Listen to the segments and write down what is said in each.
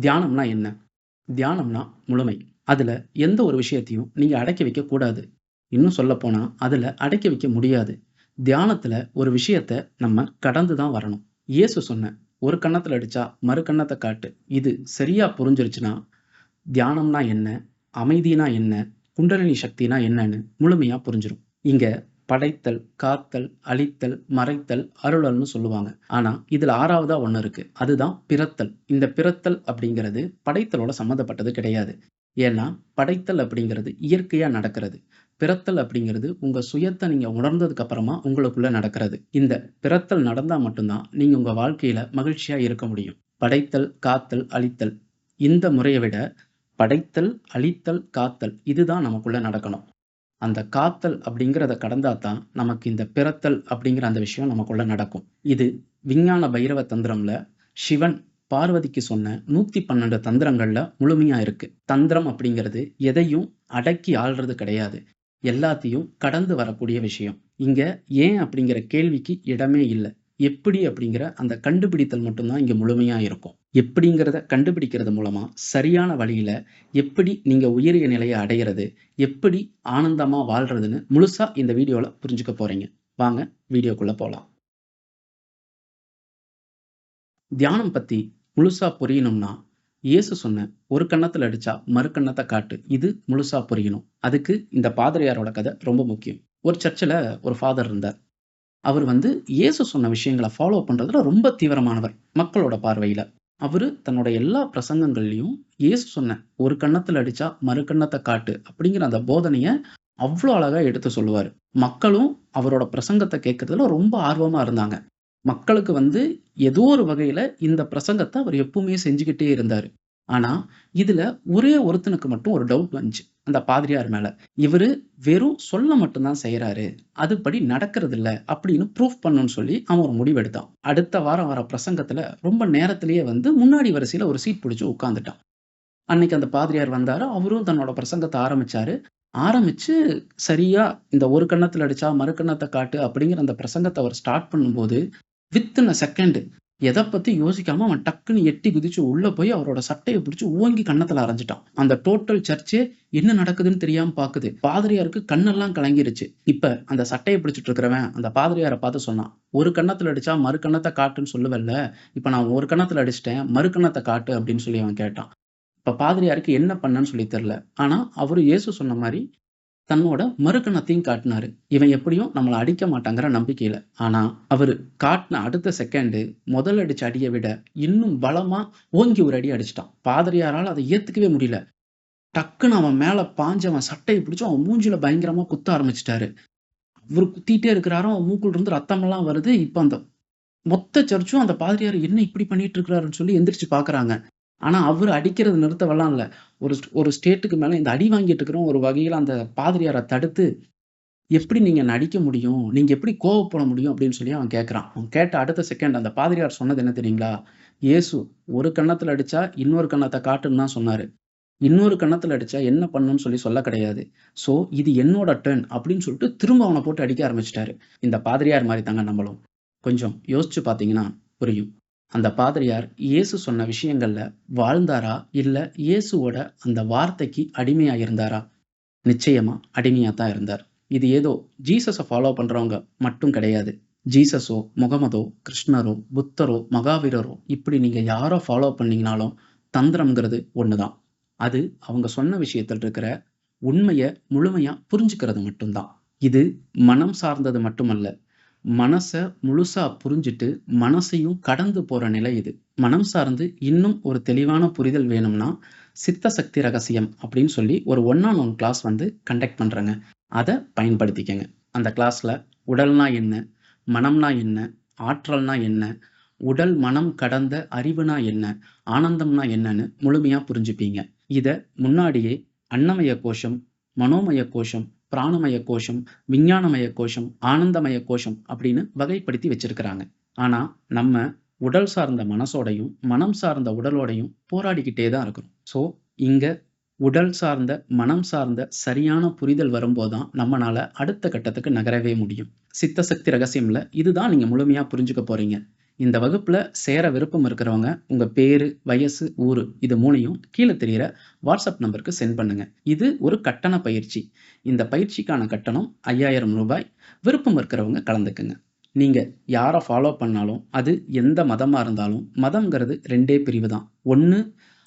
தியானம்னா என்ன? தியானம்னா முழுமை. அதுல எந்த ஒரு விஷயத்தையும் நீங்க அடக்கி வைக்கக்கூடாது இன்னும் சொல்லப்போனால் அதுல அடக்கி வைக்க முடியாது. தியானத்துல ஒரு விஷயத்த நம்ம கடந்து தான் வரணும். இயேசு சொன்ன, "ஒரு கன்னத்துல அடிச்சா, மறு கன்னத்தை காட்டு." இது சரியா புரிஞ்சிருச்சுன்னா, தியானம்னா என்ன? அமைதினா என்ன? குண்டலினி சக்தினா என்னன்னு முழுமையா புரிஞ்சிடும் இங்க படைத்தல், காத்தல், அழித்தல், மறைத்தல், அருளல்னு சொல்லுவாங்க. ஆனா, இதுல ஆறாவதா ஒண்ணு இருக்கு. அதுதான் பிறத்தல். இந்த பிறத்தல் அப்படிங்கிறது படைத்தலோட சம்மந்தப்பட்டது கிடையாது. ஏன்னா, படைத்தல் அப்படிங்கிறது இயற்கையா நடக்கிறது. பிறத்தல் அப்படிங்கிறது உங்க சுயத்தை நீங்க உணர்ந்ததுக்கு அப்புறமா உங்களுக்குள்ள நடக்கிறது. இந்த பிறத்தல் நடந்தா மட்டும்தான் நீங்க உங்க வாழ்க்கையில மகிழ்ச்சியா இருக்க முடியும். படைத்தல், காத்தல், அழித்தல். இந்த முறையை விட படைத்தல், அழித்தல், காத்தல் இதுதான் நமக்குள்ள நடக்கணும். அந்த காத்தல் அப்படிங்கிறத கடந்தா தான் நமக்கு இந்த பிறத்தல் அப்படிங்கிற அந்த விஷயம் நமக்குள்ள நடக்கும். இது விஞ்ஞான பைரவ தந்திரம்ல சிவன் பார்வதிக்கு சொன்ன 112 தந்திரங்கள்ல முழுமையா இருக்கு. தந்திரம் அப்படிங்கிறது எதையும் அடக்கி ஆள்றது கிடையாது. எல்லாத்தையும் கடந்து வரக்கூடிய விஷயம். இங்க ஏன் அப்படிங்கிற கேள்விக்கு இடமே இல்லை எப்படி அப்படிங்கிற அந்த கண்டுபிடித்தல் மட்டும் தான் இங்க முழுமையா இருக்கும். எப்படிங்கிறத கண்டுபிடிக்கிறது மூலமா சரியான வழியில எப்படி நீங்க உயரிய நிலையை அடையறது, எப்படி ஆனந்தமா வாழ்றதுன்னு முழுசா இந்த வீடியோல புரிஞ்சுக்க போறீங்க. வாங்க வீடியோக்குள்ள போகலாம் தியானம் பத்தி முழுசா புரியணும்னா, இயேசு சொன்ன, "ஒரு கன்னத்துல அடிச்சா, மறு கன்னத்த காட்டு." இது முழுசா புரியணும். அதுக்கு இந்த பாதிரியாரோட கதை ரொம்ப முக்கியம். ஒரு சர்ச்சில் ஒரு ஃபாதர் இருந்தார். அவர் வந்து இயேசு சொன்ன விஷயங்களை ஃபாலோ பண்ணுறதுல ரொம்ப தீவிரமானவர், மக்களோட பார்வையில் அவர் தன்னோட எல்லா பிரசங்கங்கள்லையும் இயேசு சொன்ன, "ஒரு கன்னத்தில் அடித்தா மறு கன்னத்தை காட்டு." அப்படிங்கிற அந்த போதனையை அவ்வளோ அழகாக எடுத்து சொல்லுவார் மக்களும் அவரோட பிரசங்கத்தை கேட்கறதுல ரொம்ப ஆர்வமாக இருந்தாங்க. மக்களுக்கு வந்து ஏதோ ஒரு வகையில் இந்த பிரசங்கத்தை அவர் எப்பவுமே செஞ்சுக்கிட்டே இருந்தார் ஆனா, இதுல ஒரே ஒருத்தனுக்கு மட்டும் ஒரு டவுட் வந்துச்சு. அந்த பாதிரியார் மேல. இவரு வெறும் சொல்ல மட்டும் தான் செய்றாரு. அதுபடி நடக்கறதில்ல அப்படின்னு ப்ரூஃப் பண்ணணும்னு சொல்லி அவன் ஒரு முடிவெடுத்தான். அடுத்த வாரம் வர பிரசங்கத்துல ரொம்ப நேரத்திலேயே வந்து முன்னாடி வரிசையில ஒரு சீட் புடிச்சு உட்கார்ந்துட்டான். அன்னைக்கு அந்த பாதிரியார் வந்தாரு. அவரும் தன்னோட பிரசங்கத்த ஆரம்பிச்சாரு. ஆரம்பிச்சு சரியா இந்த "ஒரு கன்னத்துல அடிச்சா, மறு கன்னத்த காட்டு." அப்படிங்கிற அந்த பிரசங்கத்த அவர் ஸ்டார்ட் பண்ணும்போது, வித்தின் அ செகண்ட் எதை பத்தி யோசிக்காம அவன் டக்குன்னு எட்டி குதிச்சு உள்ள போய் அவரோட சட்டையை பிடிச்சு ஓங்கி கன்னத்துல அரைஞ்சிட்டான் அந்த டோட்டல் சர்ச்சே என்ன நடக்குதுன்னு தெரியாம பாக்குது. பாதிரியாருக்கு கண்ணெல்லாம் கலங்கிருச்சு. இப்ப அந்த சட்டையை பிடிச்சிட்டு இருக்கிறவன் அந்த பாதிரியார பார்த்து சொன்னான், "ஒரு கன்னத்துல அடிச்சா, மறு கண்ணத்தை காட்டுன்னு சொல்லுவல்ல. இப்ப நான் ஒரு கண்ணத்தில் அடிச்சிட்டேன் மறு கண்ணத்தை காட்டு." அப்படின்னு சொல்லி அவன் கேட்டான். இப்ப பாதிரியாருக்கு என்ன பண்ணன்னு சொல்லி தெரியல. ஆனா, அவரு இயேசு சொன்ன மாதிரி தன்னோட மறுக்கணத்தையும் காட்டினாரு இவன் எப்படியும் நம்மளை அடிக்க மாட்டாங்கிற நம்பிக்கையில. ஆனா, அவர் காட்டின அடுத்த செகண்டு முதல் அடிச்ச அடியை விட இன்னும் பலமா ஓங்கி ஒரு அடி அடிச்சிட்டான் பாதிரியாரால் அதை ஏத்துக்கவே முடியல. டக்குன்னு அவன் மேல பாஞ்சு அவன் சட்டைய பிடிச்சு அவன் மூஞ்சில பயங்கரமா குத்த ஆரம்பிச்சிட்டாரு அவர் குத்திட்டே இருக்கிறாரு. அவன் மூக்குல இருந்து ரத்தமெல்லாம் வருது. இப்ப அந்த மொத்த சர்ச்சும் அந்த பாதிரியார் என்ன இப்படி பண்ணிட்டு இருக்கிறாருன்னு சொல்லி எந்திரிச்சு பாக்குறாங்க ஆனால் அவர் அடிக்கிறது நிறுத்த நிறுத்தவெல்லாம் இல்லை ஒரு ஸ் ஒரு ஸ்டேட்டுக்கு மேலே இந்த அடி வாங்கிட்டு இருக்கிறோம் ஒரு வகையில் அந்த பாதிரியாரை தடுத்து, "எப்படி நீங்கள் நடிக்க அடிக்க முடியும்? நீங்கள் எப்படி கோவப்பட முடியும்?" அப்படின்னு சொல்லி அவன் கேட்குறான் அவன் கேட்ட அடுத்த செகண்ட் அந்த பாதிரியார் சொன்னது என்ன தெரியுங்களா? இயேசு "ஒரு கன்னத்தில் அடித்தா இன்னொரு கன்னத்தை காட்டுன்னு தான் சொன்னார் இன்னொரு கன்னத்தில் அடித்தா என்ன பண்ணணும்னு சொல்லி சொல்ல கிடையாது. ஸோ இது என்னோட டர்ன்." அப்படின்னு சொல்லிட்டு திரும்ப அவனை போட்டு அடிக்க ஆரம்பிச்சிட்டாரு இந்த பாதிரியார் மாதிரி தாங்க நம்மளும். கொஞ்சம் யோசிச்சு பார்த்தீங்கன்னா புரியும். அந்த பாதிரியார் இயேசு சொன்ன விஷயங்கள்ல வாழ்ந்தாரா? இல்ல இயேசுவோட அந்த வார்த்தைக்கு அடிமையா இருந்தாரா? நிச்சயமா அடிமையா தான் இருந்தார். இது ஏதோ ஜீசஸை ஃபாலோ பண்றவங்க மட்டும் கிடையாது. ஜீசஸோ, முகமதோ, கிருஷ்ணரோ, புத்தரோ, மகாவீரரோ இப்படி நீங்க யாரோ ஃபாலோ பண்ணீங்கனாலும் தந்திரம்ங்கிறது ஒண்ணுதான் அது அவங்க சொன்ன விஷயத்தில் இருக்கிற உண்மையை முழுமையா புரிஞ்சுக்கிறது மட்டும்தான் இது மனம் சார்ந்தது மட்டுமல்ல. மனச முழுசா புரிஞ்சுட்டு, மனசையும் கடந்து போற நிலை இது. மனம் சார்ந்து இன்னும் ஒரு தெளிவான புரிதல் வேணும்னா, சித்த சக்தி ரகசியம் அப்படின்னு சொல்லி ஒரு ஒன் ஆன் ஒன் கிளாஸ் வந்து கண்டக்ட் பண்றேங்க. அதை பயன்படுத்திக்கங்க. அந்த கிளாஸ்ல உடல்னா என்ன? மனம்னா என்ன? ஆற்றல்னா என்ன? உடல், மனம் கடந்த அறிவுனா என்ன? ஆனந்தம்னா என்னன்னு முழுமையா புரிஞ்சுப்பீங்க. இத முன்னாடியே அன்னமய கோஷம், மனோமய கோஷம், பிராணமய கோஷம், விஞ்ஞானமய கோஷம், ஆனந்தமய கோஷம் அப்படின்னு வகைப்படுத்தி வச்சிருக்கிறாங்க. ஆனா, நம்ம உடல் சார்ந்த மனசோடையும், மனம் சார்ந்த உடலோடையும் போராடிக்கிட்டே தான் இருக்கிறோம். சோ, இங்க உடல் சார்ந்த, மனம் சார்ந்த சரியான புரிதல் வரும்போதுதான் நம்மளால நம்மனால அடுத்த கட்டத்துக்கு நகரவே முடியும். சித்த சக்தி ரகசியம்ல இதுதான் நீங்க முழுமையா புரிஞ்சுக்க போறீங்க. இந்த வகுப்பில் சேர விருப்பம் இருக்கிறவங்க உங்கள் பேர் வயசு, ஊர் இது மூணையும் கீழே தெரிகிற வாட்ஸ்அப் நம்பருக்கு சென்ட் பண்ணுங்கள் இது ஒரு கட்டண பயிற்சி. இந்த பயிற்சிக்கான கட்டணம் ஐயாயிரம் ரூபாய் விருப்பம் இருக்கிறவங்க கலந்துக்குங்க. நீங்கள் யாரை ஃபாலோ பண்ணாலும், அது எந்த மதமாக இருந்தாலும், மதங்கிறது ரெண்டே பிரிவு தான். ஒன்று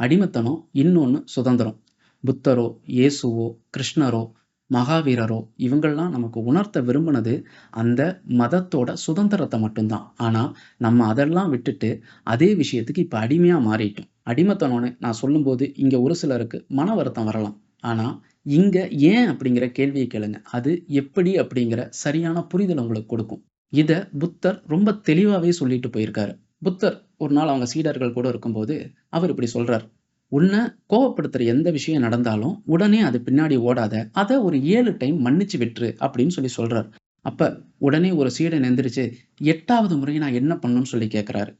அடிமைத்தனம், இன்னொன்று சுதந்திரம். புத்தரோ, இயேசுவோ, கிருஷ்ணரோ, மகாவீரரோ இவங்கள்லாம் நமக்கு உணர்த்த விரும்பினது அந்த மதத்தோட சுதந்திரத்தை மட்டும்தான் ஆனால் நம்ம அதெல்லாம் விட்டுட்டு அதே விஷயத்துக்கு இப்போ அடிமையாக மாறிட்டோம். அடிமைத்தனம்னு நான் சொல்லும்போது இங்கே ஒரு சிலருக்கு மன வருத்தம் வரலாம். ஆனால் இங்கே ஏன் அப்படிங்கிற கேள்வியை கேளுங்க. அது எப்படி அப்படிங்கிற சரியான புரிதல் உங்களுக்கு கொடுக்கும். இதை புத்தர் ரொம்ப தெளிவாகவே சொல்லிட்டு போயிருக்காரு. புத்தர் ஒரு நாள் அவங்க சீடர்கள் கூட இருக்கும்போது, அவர் இப்படி சொல்கிறார் உன்னை கோவப்படுத்துற எந்த விஷயம் நடந்தாலும், உடனே அது பின்னாடி ஓடாத. அதை ஒரு ஏழு டைம் மன்னிச்சு விட்டுரு" அப்படின்னு சொல்லி சொல்றார். அப்ப உடனே ஒரு சீடன் எந்திரிச்சு, எட்டாவது முறை நான் என்ன பண்ணணும்னு சொல்லி கேட்கிறாரு.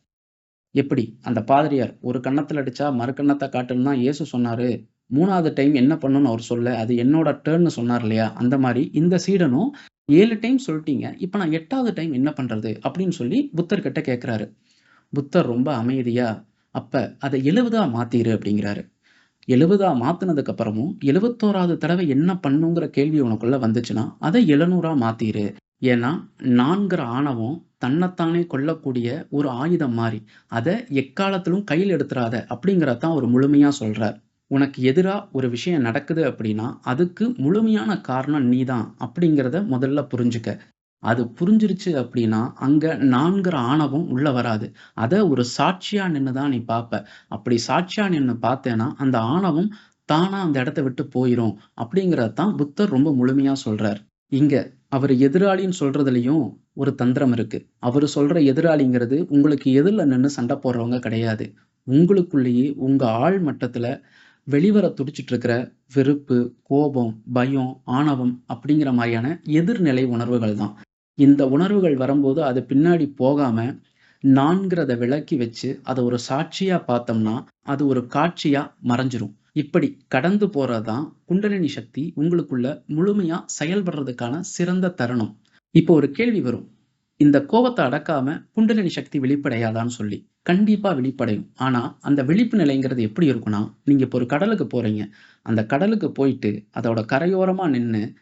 எப்படி? அந்த பாதிரியார் ஒரு கன்னத்தில் அடிச்சா மறு கன்னத்தை காட்டுன்னு தான் இயேசு சொன்னாரு. மூணாவது டைம் என்ன பண்ணணும்னு அவர் சொல்ல, அது என்னோட டர்ன்னு சொன்னார் இல்லையா? அந்த மாதிரி இந்த சீடனும் ஏழு டைம் சொல்லிட்டீங்க இப்போ நான் எட்டாவது டைம் என்ன பண்றது? அப்படின்னு சொல்லி புத்தர் கிட்ட புத்தர் ரொம்ப அமைதியா, அப்ப அதை 70ஆ மாத்திரு அப்படிங்கிறாரு. 70ஆ மாத்துனதுக்கு அப்புறமும் 71வது தடவை என்ன பண்ணுங்கிற கேள்வி உனக்குள்ள வந்துச்சுன்னா, அத 700ஆ மாத்திரு. ஏன்னா, நான்கிற ஆணவம் தன்னைத்தானே கொல்லக்கூடிய ஒரு ஆயுதம் மாதிரி அதை எக்காலத்திலும் கையில் எடுத்துறாத அப்படிங்கிறத ஒரு அவர் முழுமையா உனக்கு எதிரா ஒரு விஷயம் நடக்குது அப்படின்னா, அதுக்கு முழுமையான காரணம் நீ தான் அப்படிங்கிறத முதல்ல புரிஞ்சுக்க. அது புரிஞ்சிருச்சு அப்படின்னா, அங்க நான்கிற ஆணவம் உள்ள வராது. அத ஒரு சாட்சியா நின்று தான் நீ பார்ப்ப. அப்படி சாட்சியா நின்று பார்த்தேன்னா, அந்த ஆணவம் தானா அந்த இடத்த விட்டு போயிரும். அப்படிங்கிறத தான் புத்தர் ரொம்ப முழுமையா சொல்றார். இங்க அவர் எதிராளின்னு சொல்றதுலயும் ஒரு தந்திரம் இருக்கு. அவர் சொல்ற எதிராளிங்கிறது உங்களுக்கு எதிரில் நின்று சண்டை போடுறவங்க கிடையாது. உங்களுக்குள்ளேயே உங்க ஆள் மட்டத்துல வெளிவர துடிச்சிட்டு இருக்கிற வெறுப்பு, கோபம், பயம், ஆணவம் அப்படிங்கிற மாதிரியான எதிர்நிலை உணர்வுகள் தான். இந்த உணர்வுகள் வரும்போது அது பின்னாடி போகாம, நான்கிறத விலக்கி வச்சு, அதை ஒரு சாட்சியா பார்த்தோம்னா, அது ஒரு காட்சியா மறைஞ்சிரும். இப்படி கடந்து போறது குண்டலினி சக்தி உங்களுக்குள்ள முழுமையா செயல்படுறதுக்கான சிறந்த தருணம். இப்போ ஒரு கேள்வி வரும். இந்த கோபத்தை அடக்காம குண்டலினி சக்தி வெளிப்படையாதான்னு சொல்லி. கண்டிப்பா வெளிப்படையும். ஆனா, அந்த விழிப்பு நிலைங்கிறது எப்படி இருக்கும்னா, நீங்க இப்போ ஒரு கடலுக்கு போறீங்க. அந்த கடலுக்கு போயிட்டு அதோட கரையோரமா நின்னு,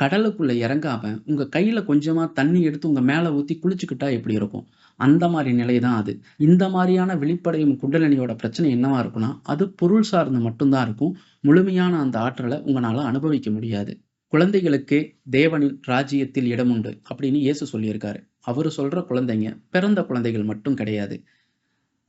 கடலுக்குள்ள இறங்காம, உங்க கையில கொஞ்சமா தண்ணி எடுத்து உங்க மேல ஊத்தி குளிச்சுக்கிட்டா எப்படி இருக்கும்? அந்த மாதிரி நிலை தான் அது. இந்த மாதிரியான வெளிப்படையும் குண்டலினியோட பிரச்சனை என்னவா இருக்கும்னா, அது பொருள் சார்ந்து மட்டும் தான் இருக்கும். முழுமையான அந்த ஆற்றல உங்களால் அனுபவிக்க முடியாது. "குழந்தைகளுக்கே தேவனின் ராஜ்யத்தில் இடமுண்டு" அப்படின்னு இயேசு சொல்லியிருக்காரு. அவரு சொல்ற குழந்தைங்க, பிறந்த குழந்தைகள் மட்டும் கிடையாது.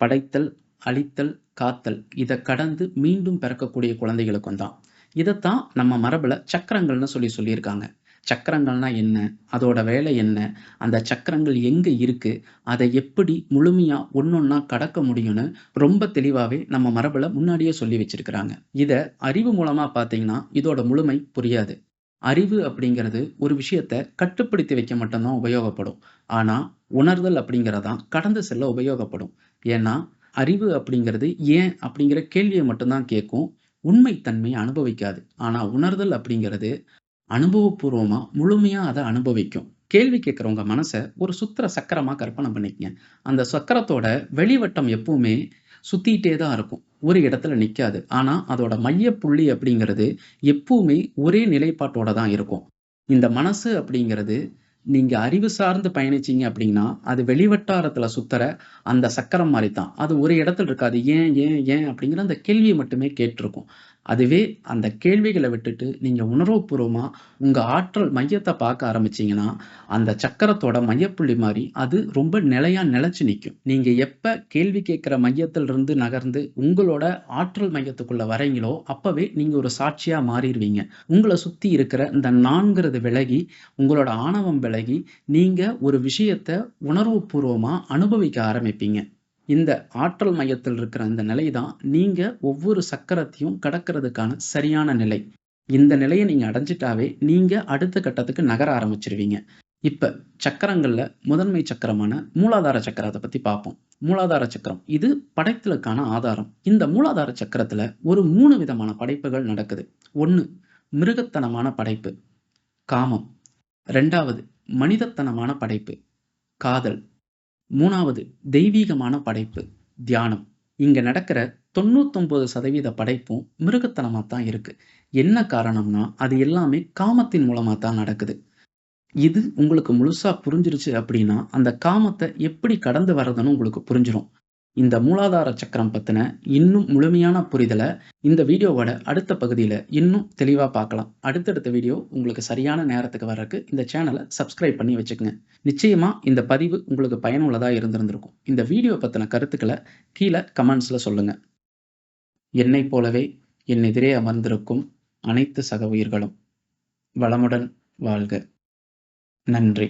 படைத்தல், அழித்தல், காத்தல் இதை கடந்து மீண்டும் பிறக்கக்கூடிய குழந்தைகளுக்கும் தான். இதைத்தான் நம்ம மரபில் சக்கரங்கள்னு சொல்லி சொல்லியிருக்காங்க. சக்கரங்கள்னா என்ன? அதோட வேலை என்ன? அந்த சக்கரங்கள் எங்கே இருக்குது அதை எப்படி முழுமையாக ஒன்றொன்னா கடக்க முடியும்னு ரொம்ப தெளிவாகவே நம்ம மரபில் முன்னாடியே சொல்லி வச்சிருக்கிறாங்க. இதை அறிவு மூலமாக பார்த்தீங்கன்னா, இதோட முழுமை புரியாது. அறிவு அப்படிங்கிறது ஒரு விஷயத்த கட்டுப்படுத்தி வைக்க மட்டும்தான் உபயோகப்படும். ஆனால் உணர்தல் அப்படிங்கிறதான் கடந்து செல்ல உபயோகப்படும். ஏன்னா, அறிவு அப்படிங்கிறது ஏன் அப்படிங்கிற கேள்வியை மட்டும்தான் கேட்கும். உண்மைத்தன்மையை அனுபவிக்காது. ஆனா, உணர்தல் அப்படிங்கிறது அனுபவப்பூர்வமா முழுமையா அதை அனுபவிக்கும். கேள்வி கேட்குறவங்க மனசை ஒரு சுத்திர சக்கரமா கற்பனை பண்ணிக்கங்க. அந்த சக்கரத்தோட வெளிவட்டம் எப்பவுமே சுத்திட்டே தான் இருக்கும். ஒரு இடத்துல நிற்காது ஆனால் அதோட மையப்புள்ளி அப்படிங்கிறது எப்பவுமே ஒரே நிலைப்பாட்டோட தான் இருக்கும். இந்த மனசு அப்படிங்கிறது நீங்க அறிவு சார்ந்து பயணிச்சீங்க அப்படின்னா, அது வெளிவட்டாரத்துல சுத்துற அந்த சக்கரம் மாதிரி தான். அது ஒரு இடத்துல இருக்காது. ஏன், ஏன், ஏன் அப்படிங்கிற அந்த கேள்வியை மட்டுமே கேட்டிருக்கும். அதுவே அந்த கேள்விகளை விட்டுட்டு நீங்கள் உணர்வுபூர்வமாக உங்கள் ஆற்றல் மையத்தை பார்க்க ஆரம்பிச்சிங்கன்னா அந்த சக்கரத்தோட மையப்புள்ளி மாதிரி அது ரொம்ப நிலையாக நிலச்சி நிற்கும் நீங்கள் எப்போ கேள்வி கேட்குற மையத்திலிருந்து நகர்ந்து உங்களோட ஆற்றல் மையத்துக்குள்ளே வரீங்களோ, அப்போவே நீங்கள் ஒரு சாட்சியாக மாறிடுவீங்க உங்களை சுற்றி இருக்கிற இந்த நான்கிறது விலகி, உங்களோட ஆணவம் விலகி, நீங்கள் ஒரு விஷயத்த உணர்வுபூர்வமாக அனுபவிக்க ஆரம்பிப்பீங்க. இந்த ஆற்றல் மையத்தில் இருக்கிற அந்த நிலை தான், நீங்கள் ஒவ்வொரு சக்கரத்தையும் கடக்கிறதுக்கான சரியான நிலை. இந்த நிலையை நீங்கள் அடைஞ்சிட்டாவே நீங்கள் அடுத்த கட்டத்துக்கு நகர ஆரம்பிச்சிருவீங்க இப்போ சக்கரங்களில் முதன்மை சக்கரமான மூலாதார சக்கரத்தை பற்றி பார்ப்போம். மூலாதார சக்கரம். இது படைத்தலுக்கான ஆதாரம். இந்த மூலாதார சக்கரத்தில் ஒரு மூணு விதமான படைப்புகள் நடக்குது. ஒன்று மிருகத்தனமான படைப்பு. காமம். ரெண்டாவது மனிதத்தனமான படைப்பு. காதல். மூணாவது தெய்வீகமான படைப்பு தியானம். இங்க நடக்கிற தொண்ணூத்தொன்பது சதவீத படைப்பும் மிருகத்தனமாக தான் இருக்கு. என்ன காரணம்னா அது எல்லாமே காமத்தின் மூலமாக தான் நடக்குது. இது உங்களுக்கு முழுசா புரிஞ்சிருச்சு அப்படின்னா அந்த காமத்தை எப்படி கடந்து வர்றதுன்னு உங்களுக்கு புரிஞ்சிடும் இந்த மூலாதார சக்கரம் பற்றின இன்னும் முழுமையான புரிதலை இந்த வீடியோவோட அடுத்த பகுதியில் இன்னும் தெளிவாக பார்க்கலாம். அடுத்தடுத்த வீடியோ உங்களுக்கு சரியான நேரத்துக்கு வர்றதுக்கு இந்த சேனலை சப்ஸ்கிரைப் பண்ணி வச்சுக்கோங்க. நிச்சயமாக இந்த பதிவு உங்களுக்கு பயனுள்ளதாக இருந்திருந்திருக்கும். இந்த வீடியோ பற்றின கருத்துக்களை கீழே கமெண்ட்ஸில் சொல்லுங்கள் என்னை போலவே என் எதிரே அமர்ந்திருக்கும் அனைத்து சக உயிர்களும் வளமுடன் வாழ்க. நன்றி.